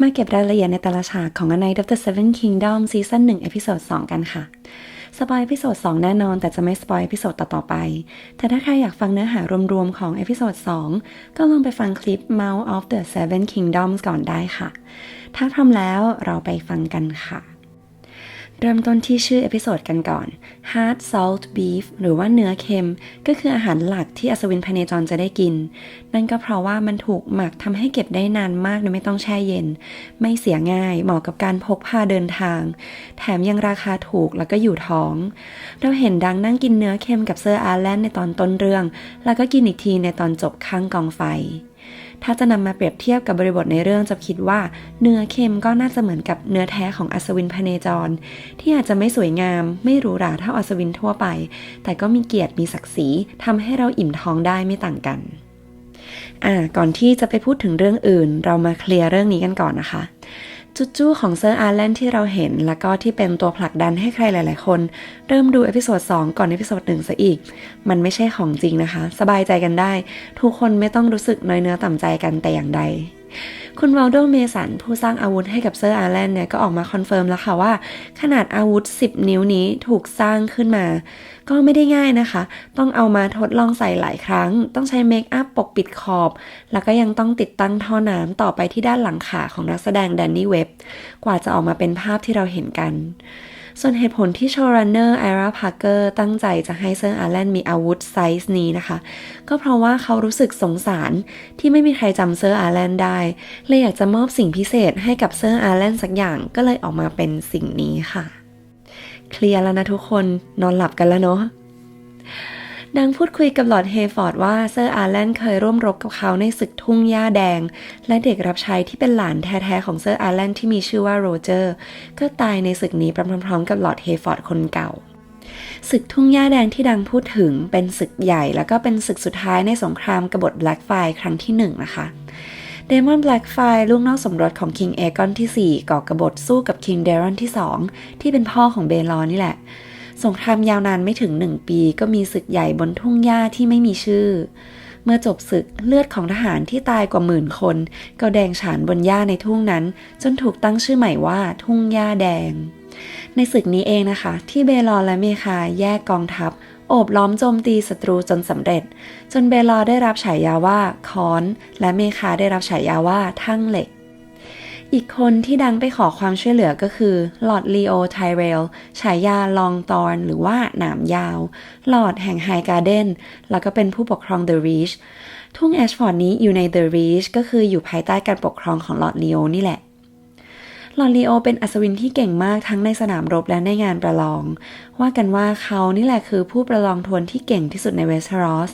มาเก็บรายละเอียดในแต่ละฉากของ A Night of the Seven Kingdom ซีซั่น1เอพิโซด2กันค่ะ สปอยเอพิโซด2แน่นอน แต่จะไม่สปอยเอพิโซดต่อๆไป แต่ถ้าใครอยากฟังเนื้อหารวมๆของเอพิโซด2ก็ลองไปฟังคลิป Mouth of the Seven Kingdoms ก่อนได้ค่ะ ถ้าพร้อมแล้วเราไปฟังกันค่ะ เริ่มต้นที่ชื่อเอพิโซดกันก่อน Hard Salt Beef หรือว่าเนื้อเค็ม ก็คืออาหารหลักที่อัศวินพเนจรจะได้กิน นั่นก็เพราะว่ามันถูกหมักทำให้เก็บได้นานมากโดยไม่ต้องแช่เย็น ไม่เสียง่ายเหมาะกับการพกพาเดินทาง แถมยังราคาถูกแล้วก็อยู่ท้อง เราเห็นดังนั่งกินเนื้อเค็มกับเซอร์อาร์แลนในตอนต้นเรื่อง แล้วก็กินอีกทีในตอนจบข้างกองไฟ ถ้าจะนำมาเปรียบเทียบกับบริบทในเรื่องจะคิดว่า เนื้อเค็มก็น่าจะเหมือนกับเนื้อแท้ของอัศวินพเนจร ที่อาจจะไม่สวยงาม ไม่หรูหราเท่าอัศวินทั่วไป แต่ก็มีเกียรติมีศักดิ์ศรีทำให้เราอิ่มท้องได้ไม่ต่างกันอ่าก่อนที่จะไปพูดถึงเรื่องอื่น เรามาเคลียร์เรื่องนี้กันก่อนนะคะ จุดจู้ของเซอร์อาร์แลนที่เราเห็น แล้วก็ที่เป็นตัวผลักดันให้ใครหลาย ๆ คน เริ่มดูเอพิโซด2ก่อนเอพิโซด1ซะอีก มันไม่ใช่ของจริงนะคะ สบายใจกันได้ ทุกคนไม่ต้องรู้สึกน้อยเนื้อต่ำใจกันแต่อย่างใด คุณวอลโดเมสันผู้สร้างอาวุธให้กับเซอร์อาร์แลนเนี่ยก็ออกมาคอนเฟิร์มแล้วค่ะว่า ขนาดอาวุธ 10 นิ้วนี้ถูกสร้างขึ้นมา ก็ไม่ได้ง่ายนะคะ ต้องเอามาทดลองใส่หลายครั้ง ต้องใช้เมคอัพปกปิดขอบ แล้วก็ยังต้องติดตั้งท่อน้ำต่อไปที่ด้านหลังขาของนักแสดงแดนนี่เว็บ กว่าจะออกมาเป็นภาพที่เราเห็นกัน ส่วนเหตุผลที่โชว์รันเนอร์ไอราพาร์เกอร์ตั้งใจจะให้เซอร์อาร์แลนมีอาวุธไซส์นี้นะคะ ก็เพราะว่าเขารู้สึกสงสารที่ไม่มีใครจำเซอร์อาร์แลนได้เลยอยากจะมอบสิ่งพิเศษให้กับเซอร์อาร์แลนสักอย่างก็เลยออกมาเป็นสิ่งนี้ค่ะ เคลียร์แล้วนะทุกคนนอนหลับกันแล้วเนาะ ดังพูดคุยกับหลอดเฮฟอร์ดว่าเซอร์อาร์แลนเคยร่วมรบกับเขาในศึกทุ่งหญ้าแดง และเด็กรับใช้ที่เป็นหลานแท้ๆของเซอร์อาร์แลนที่มีชื่อว่าโรเจอร์ ก็ตายในศึกนี้พร้อมๆกับหลอดเฮฟอร์ดคนเก่าศึกทุ่งหญ้าแดงที่ดังพูดถึงเป็นศึกใหญ่ แล้วก็เป็นศึกสุดท้ายในสงครามกบฏแบล็กไฟครั้งที่หนึ่งนะคะเดมอนแบล็กไฟลูกนอกสมรสของคิงเอกอนที่ 4 ก่อกบฏสู้กับคิงเดรอนที่ 2 ที่เป็นพ่อของเบลอนนี่แหละ สงครามยาวนานไม่ถึงหนึ่งปีก็มีศึกใหญ่บนทุ่งหญ้าที่ไม่มีชื่อ เมื่อจบศึกเลือดของทหารที่ตายกว่าหมื่นคน ก็แดงฉานบนหญ้าในทุ่งนั้น จนถูกตั้งชื่อใหม่ว่าทุ่งหญ้าแดง ในศึกนี้เองนะคะ ที่เบลอและเมคาแยกกองทัพโอบล้อมโจมตีศัตรูจนสำเร็จ จนเบลอได้รับฉายาว่าคอน และเมคาได้รับฉายาว่าทั่งเหล็ก อีกคนที่ดังไปขอความช่วยเหลือก็คือลอร์ดลีโอไทเรลฉายาลองตอนหรือว่าหนามยาวลอร์ดแห่งไฮการ์เดนแล้วก็เป็นผู้ปกครองเดอะรีชทุ่งแอชฟอร์ดนี้อยู่ในเดอะรีชก็คืออยู่ภายใต้การปกครองของลอร์ดลีโอนี่แหละลอร์ลีโอเป็นอัศวินที่เก่งมากทั้งในสนามรบและในงานประลอง ว่ากันว่าเขานี่แหละคือผู้ประลองทวนที่เก่งที่สุดในเวสเทอรอส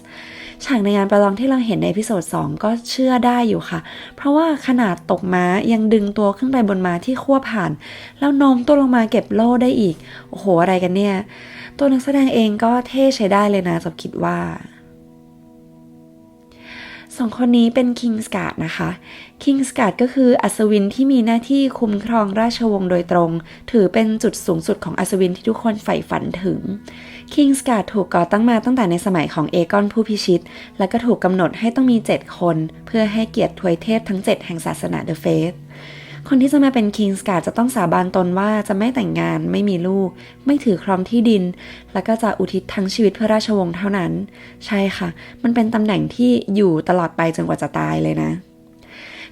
ฉากในงานประลองที่เราเห็นในพิโซด2ก็เชื่อได้อยู่ค่ะ เพราะว่าขนาดตกม้ายังดึงตัวขึ้นไปบนม้าที่ขั้วผ่าน แล้วโน้มตัวลงมาเก็บโล่ได้อีก โอ้โห อะไรกันเนี่ย ตัวนักแสดงเองก็เท่ใช้ได้เลยนะจับคิดว่าสองคนนี้เป็นคิงสการ์ดนะคะคิงสการ์ดก็คืออัศวินที่มีหน้าที่คุ้มครองราชวงศ์โดยตรง ถือเป็นจุดสูงสุดของอัศวินที่ทุกคนใฝ่ฝันถึง คิงสการ์ดถูกก่อตั้งมาตั้งแต่ในสมัยของเอกอนผู้พิชิต และก็ถูกกำหนดให้ต้องมี 7 คน เพื่อให้เกียรติทวยเทพทั้ง 7 แห่งศาสนาเดอะเฟสคนที่จะมาเป็นคิงสการ์ดจะต้องสาบานตนว่าจะไม่แต่งงาน ไม่มีลูก ไม่ถือครองที่ดิน แล้วก็จะอุทิศทั้งชีวิตเพื่อราชวงศ์เท่านั้น ใช่ค่ะ มันเป็นตำแหน่งที่อยู่ตลอดไปจนกว่าจะตายเลยนะ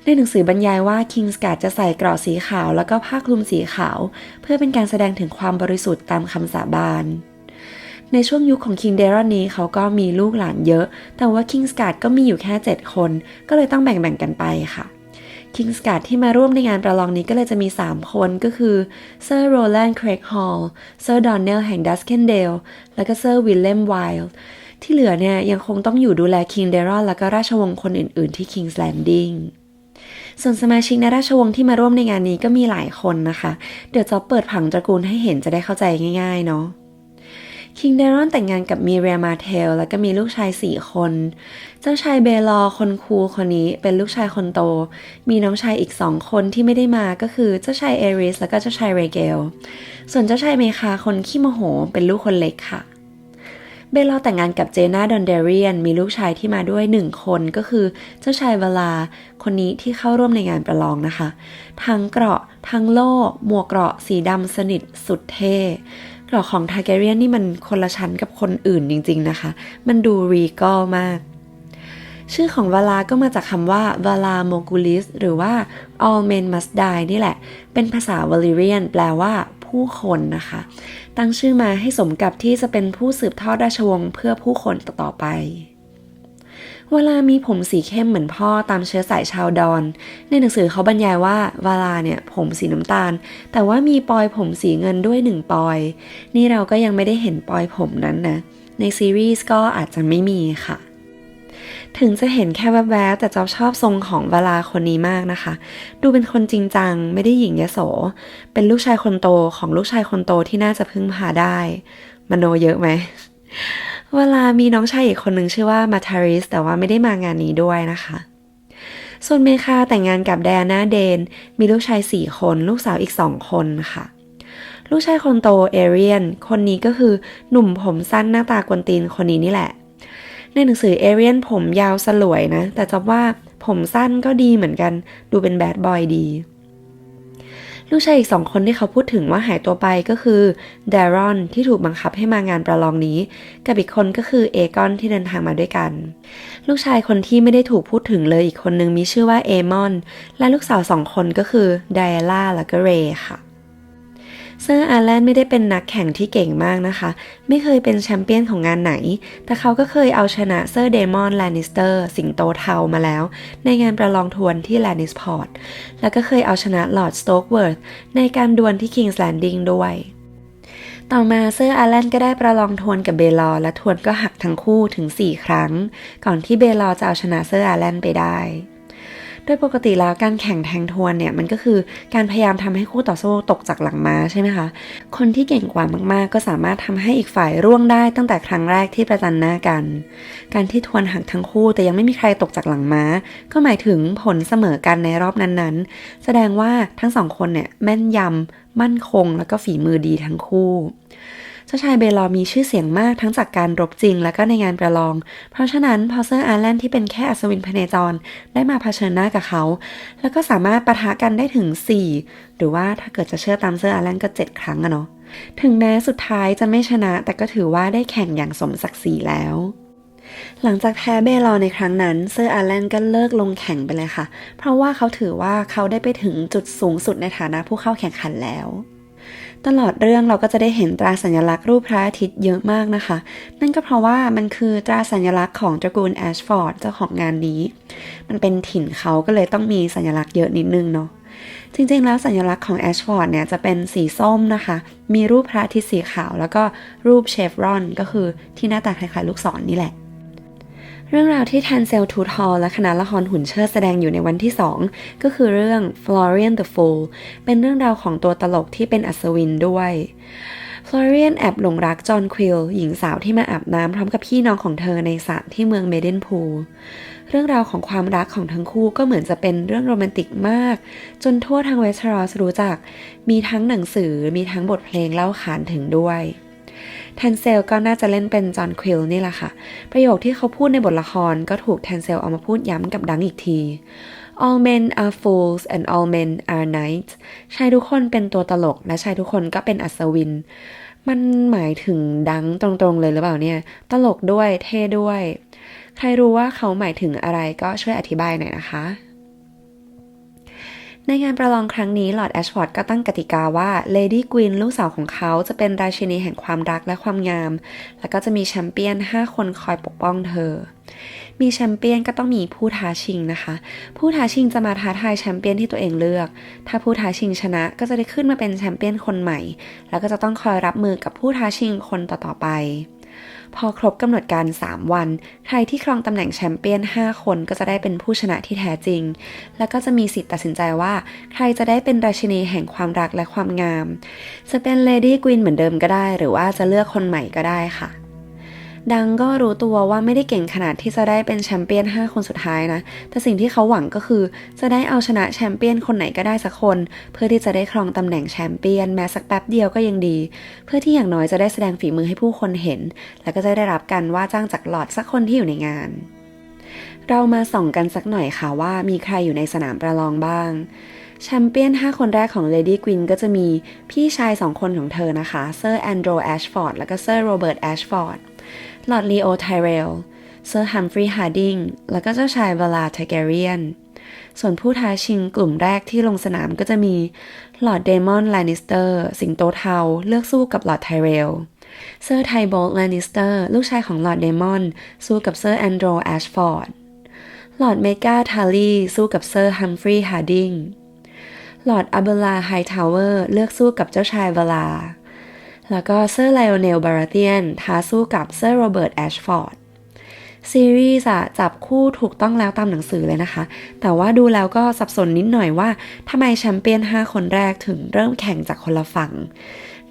ในหนังสือบรรยายว่าคิงสการ์ดจะใส่เกราะสีขาวแล้วก็ผ้าคลุมสีขาว เพื่อเป็นการแสดงถึงความบริสุทธิ์ตามคำสาบาน ในช่วงยุคของคิงเดรอนนี้เขาก็มีลูกหลานเยอะ แต่ว่าคิงสการ์ดก็มีอยู่แค่ 7 คน ก็เลยต้องแบ่งๆกันไปค่ะคิงสการ์ดที่มาร่วมในงานประลองนี้ก็เลยจะมี 3 คนก็คือเซอร์โรแลนด์ครกฮอลล์เซอร์ดอนเนลแห่งดัสเคนเดลและก็เซอร์วิลเลมไวล์ที่เหลือเนี่ยยังคงต้องอยู่ดูแลคิงเดรอนและก็ราชวงศ์คนอื่น ๆ ที่คิงส์แลนดิงส่วนสมาชิกในราชวงศ์ที่มาร่วมในงานนี้ก็มีหลายคนนะคะ เดี๋ยวจะเปิดผังตระกูลให้เห็นจะได้เข้าใจง่าย ๆ เนาะ คิงเดรอนแต่งงานกับมีเรียมาเทล แล้วก็มีลูกชายสี่คน เจ้าชายเบลอคนคูลคนนี้เป็นลูกชายคนโต มีน้องชายอีกสองคนที่ไม่ได้มาก็คือเจ้าชายเอริสแล้วก็เจ้าชายเรเกล ส่วนเจ้าชายเมคาคนขี้โมโห เป็นลูกคนเล็กค่ะ เบลลอแต่งงานกับเจน่าดอนเดเรียน มีลูกชายที่มาด้วยหนึ่งคนก็คือเจ้าชายเวลา คนนี้ที่เข้าร่วมในงานประลองนะคะ ทั้งเกราะทั้งโล่หมวกเกราะสีดำสนิทสุดเท่ กราะของทาร์แกเรียนนี่มันคนละชั้นกับคนอื่นจริง ๆนะคะ มันดูรีกอลมาก ชื่อของวาลาก็มาจากคำว่าวาลาโมกุลิสหรือว่า all men must die นี่แหละ เป็นภาษาวาลิเรียน แปลว่าผู้คนนะคะ ตั้งชื่อมาให้สมกับที่จะเป็นผู้สืบทอดราชวงศ์เพื่อผู้คนต่อๆไป วาลามีผมสีเข้มเหมือนพ่อตามเชื้อสายชาวดอน ในหนังสือเขาบรรยายว่าวาลาเนี่ยผมสีน้ำตาล แต่ว่ามีปอยผมสีเงินด้วยหนึ่งปอย นี่เราก็ยังไม่ได้เห็นปอยผมนั้นนะ ในซีรีส์ก็อาจจะไม่มีค่ะ ถึงจะเห็นแค่แวบๆแต่เจ้าชอบทรงของวาลาคนนี้มากนะคะ ดูเป็นคนจริงจังไม่ได้หญิงยโส เป็นลูกชายคนโตของลูกชายคนโตที่น่าจะพึ่งพาได้ มโนเยอะไหม เวลามีน้องชายอีกคนหนึ่งชื่อว่ามาทาริสแต่ว่าไม่ได้มางานนี้ด้วยนะคะ ส่วนเมคาแต่งงานกับแดนาเดน มีลูกชายสี่คน ลูกสาวอีกสองคนค่ะ ลูกชายคนโตเอเรียน คนนี้ก็คือหนุ่มผมสั้นหน้าตากวนตีนคนนี้นี่แหละ ในหนังสือเอเรียนผมยาวสลวยนะ แต่จะว่าผมสั้นก็ดีเหมือนกัน ดูเป็นแบดบอยดี ลูกชายอีกสองคนที่เขาพูดถึงว่าหายตัวไปก็คือเดรอนที่ถูกบังคับให้มางานประลองนี้ กับอีกคนก็คือเอกอนที่เดินทางมาด้วยกัน ลูกชายคนที่ไม่ได้ถูกพูดถึงเลยอีกคนนึงมีชื่อว่าเอมอน และลูกสาวสองคนก็คือไดอาล่าและก็เรย์ค่ะ เซอร์อาร์แลนไม่ได้เป็นนักแข่งที่เก่งมากนะคะ ไม่เคยเป็นแชมเปี้ยนของงานไหน แต่เขาก็เคยเอาชนะเซอร์เดมอนแลนิสเตอร์สิงโตเทามาแล้ว ในงานประลองทวนที่แลนิสพอร์ต แล้วก็เคยเอาชนะลอร์ดสโตกเวิร์ธในการดวลที่คิงส์แลนดิงด้วยต่อมาเซอร์อาร์แลนก็ได้ประลองทวนกับเบลอและทวนก็หักทั้งคู่ถึง 4 ครั้ง ก่อนที่เบลอจะเอาชนะเซอร์อาร์แลนไปได้ ดยปกติแล้วการแข่งแทงทวนเนี่ยมันก็คือการพยายามทำให้คู่ต่อสู้ตกจากหลังม้าใช่ไหมคะ คนที่เก่งกว่ามากๆ ก็สามารถทำให้อีกฝ่ายร่วงได้ตั้งแต่ครั้งแรกที่ประจันหน้ากัน การที่ทวนหักทั้งคู่แต่ยังไม่มีใครตกจากหลังม้า ก็หมายถึงผลเสมอกันในรอบนั้นๆ แสดงว่าทั้งสองคนเนี่ยแม่นยำมั่นคง แล้วก็ฝีมือดีทั้งคู่ เจ้าชายเบลอมีชื่อเสียงมากทั้งจากการรบจริงและก็ในงานประลอง เพราะฉะนั้นพอเซอร์อาร์แลนด์ที่เป็นแค่อัศวินพเนจรได้มาเผชิญหน้ากับเขา แล้วก็สามารถปะทะกันได้ถึง 4 หรือว่าถ้าเกิดจะเชื่อตามเซอร์อาร์แลนด์ก็ 7 ครั้งอะเนาะถึงแม้สุดท้ายจะไม่ชนะ แต่ก็ถือว่าได้แข่งอย่างสมศักดิ์ศรีแล้วหลังจากแพ้เบลอในครั้งนั้น เซอร์อาร์แลนด์ก็เลิกลงแข่งไปเลยค่ะ เพราะว่าเขาถือว่าเขาได้ไปถึงจุดสูงสุดในฐานะผู้เข้าแข่งขันแล้ว ตลอดเรื่องเราก็จะได้เห็นตราสัญลักษณ์รูปพระอาทิตย์เยอะมากนะคะ นั่นก็เพราะว่ามันคือตราสัญลักษณ์ของตระกูลแอชฟอร์ดเจ้าของงานนี้ มันเป็นถิ่นเขาก็เลยต้องมีสัญลักษณ์เยอะนิดนึงเนาะจริงๆ แล้วสัญลักษณ์ของแอชฟอร์ดเนี่ยจะเป็นสีส้มนะคะ มีรูปพระอาทิตย์สีขาว แล้วก็รูปเชฟรอน ก็คือที่หน้าตาคล้ายๆลูกศรนนี่แหละ เรื่องราวที่แทนเซลทูทอลและคณะละครหุ่นเชิดแสดงอยู่ในวันที่ 2 ก็คือเรื่อง Florian the Fool เป็นเรื่องราวของตัวตลกที่เป็นอัศวินด้วย Florian แอบหลงรักจอห์นควิลหญิงสาวที่มาอาบน้ำพร้อมกับพี่น้องของเธอในสระที่เมืองเมเดนพูลเรื่องราวของความรักของทั้งคู่ก็เหมือนจะเป็นเรื่องโรแมนติกมาก จนทั่วทางเวสต์รอสรู้จัก มีทั้งหนังสือมีทั้งบทเพลงเล่าขานถึงด้วย แทนเซลก็น่าจะเล่นเป็นจอห์นควิลนี่แหละค่ะ ประโยคที่เขาพูดในบทละครก็ถูกแทนเซลเอามาพูดย้ำกับดังอีกที all men are fools and all men are knights ชายทุกคนเป็นตัวตลกและชายทุกคนก็เป็นอัศวิน มันหมายถึงดังตรงๆเลยหรือเปล่าเนี่ย ตลกด้วยเท่ด้วย ใครรู้ว่าเขาหมายถึงอะไรก็ช่วยอธิบายหน่อยนะคะ ในงานประลองครั้งนี้ลอร์ดแอชฟอร์ดก็ตั้งกติกาว่าเลดี้กวินลูกสาวของเขาจะเป็นราชินีแห่งความรักและความงาม แล้วก็จะมีแชมเปี้ยน 5 คนคอยปกป้องเธอ มีแชมเปี้ยนก็ต้องมีผู้ท้าชิงนะคะ ผู้ท้าชิงจะมาท้าทายแชมเปี้ยนที่ตัวเองเลือก ถ้าผู้ท้าชิงชนะก็จะได้ขึ้นมาเป็นแชมเปี้ยนคนใหม่ แล้วก็จะต้องคอยรับมือกับผู้ท้าชิงคนต่อๆไป พอครบกำหนดการ 3 วัน ใครที่ครองตำแหน่งแชมเปี้ยน 5 คนก็จะได้เป็นผู้ชนะที่แท้จริง แล้วก็จะมีสิทธิ์ตัดสินใจว่า ใครจะได้เป็นราชินีแห่งความรักและความงาม จะเป็นเลดี้กวินเหมือนเดิมก็ได้ หรือว่าจะเลือกคนใหม่ก็ได้ค่ะ ดังก็รู้ตัวว่าไม่ได้เก่งขนาดที่จะได้เป็นแชมเปี้ยน 5 คนสุดท้ายนะ แต่สิ่งที่เขาหวังก็คือ จะได้เอาชนะแชมเปี้ยนคนไหนก็ได้สักคน เพื่อที่จะได้ครองตำแหน่งแชมเปี้ยนแม้สักแป๊บเดียวก็ยังดี เพื่อที่อย่างน้อยจะได้แสดงฝีมือให้ผู้คนเห็น แล้วก็จะได้รับการว่าจ้างจากหลอดสักคนที่อยู่ในงาน เรามาส่องกันสักหน่อยค่ะว่ามีใครอยู่ในสนามประลองบ้างแชมเปี้ยน 5 คนแรกของ Lady Queen ก็จะมีพี่ชาย 2 คนของเธอนะคะ เซอร์แอนโดรแอชฟอร์ด และก็เซอร์โรเบิร์ตแอชฟอร์ด ลอร์ดลีโอไทเรล เซอร์ฮัมฟรีย์ฮาร์ดิง แล้วก็เจ้าชายเวลาเทเกเรียน ส่วนผู้ท้าชิงกลุ่มแรกที่ลงสนามก็จะมีลอร์ดเดมอนแลนิสเตอร์ สิงโตเทา เลือกสู้กับลอร์ดไทเรล เซอร์ไทโบลแลนิสเตอร์ ลูกชายของลอร์ดเดมอน สู้กับเซอร์แอนโดรแอชฟอร์ดลอร์ดเมกาทาลีสู้กับเซอร์ฮัมฟรีย์ฮาร์ดิงลอร์ดอัเบลาไฮทาวเวอร์ เลือกสู้กับเจ้าชายเวลา แล้วก็เซอร์ไลโอเนลบาราเตียนท้าสู้กับเซอร์โรเบิร์ตแอชฟอร์ดซีรีส์อะจับคู่ถูกต้องแล้วตามหนังสือเลยนะคะ แต่ว่าดูแล้วก็สับสนนิดหน่อยว่าทำไมแชมเปี้ยน 5 คนแรกถึงเริ่มแข่งจากคนละฝั่ง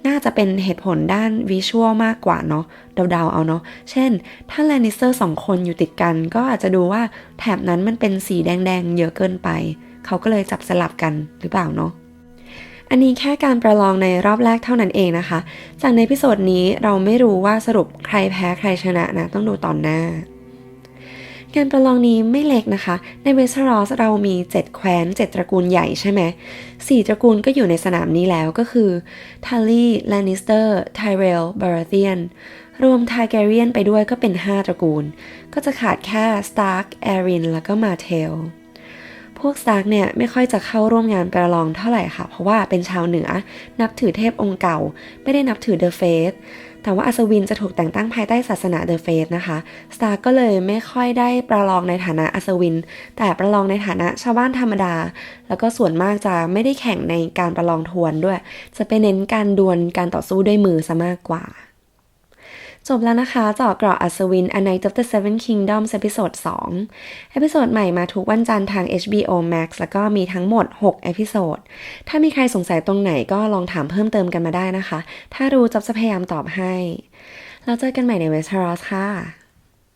น่าจะเป็นเหตุผลด้านวิชวลมากกว่าเนาะเดาๆเอาเนาะ เช่น ถ้าแลนิสเตอร์สองคนอยู่ติดกัน ก็อาจจะดูว่าแถบนั้นมันเป็นสีแดงๆ เยอะเกินไป เขาก็เลยจับสลับกันหรือเปล่าเนาะ อันนี้แค่การประลองในรอบแรกเท่านั้นเองนะคะ จากในพิโซดนี้เราไม่รู้ว่าสรุปใครแพ้ใครชนะนะ ต้องดูตอนหน้า การประลองนี้ไม่เล็กนะคะ ในเวสเทอรอสเรามี 7 แคว้น 7 ตระกูลใหญ่ใช่ไหมสี่ตระกูลก็อยู่ในสนามนี้แล้วก็คือทัลลี่แลนิสเตอร์ไทเรลบาราเธียนรวมทาแกเรียนไปด้วยก็เป็น 5 ตระกูล ก็จะขาดแค่สตาร์กแอรินแล้วก็มาเทล พวกสตากเนี่ยไม่ค่อยจะเข้าร่วมงานประลองเท่าไหร่ค่ะ เพราะว่าเป็นชาวเหนือ นับถือเทพองค์เก่า ไม่ได้นับถือเดอะเฟสแต่ว่าอัศวินจะถูกแต่งตั้งภายใต้ศาสนาเดอะเฟสนะคะสตาร์ก็เลยไม่ค่อยได้ประลองในฐานะอัศวิน แต่ประลองในฐานะชาวบ้านธรรมดา แล้วก็ส่วนมากจะไม่ได้แข่งในการประลองทวนด้วย จะไปเน้นการดวลการต่อสู้ด้วยมือซะมากกว่า จบแล้วนะคะจอกเกราะอัศวิน A Night of the Seven Kingdoms ตอน2เอพิโซดใหม่มาทุกวันจันทร์ทาง HBO Max แล้วก็มีทั้งหมด 6 เอพิโซด ถ้ามีใครสงสัยตรงไหนก็ลองถามเพิ่มเติมกันมาได้นะคะ ถ้ารู้จับจะพยายามตอบให้ แล้วเจอกันใหม่ในเวส t รอสค่ะ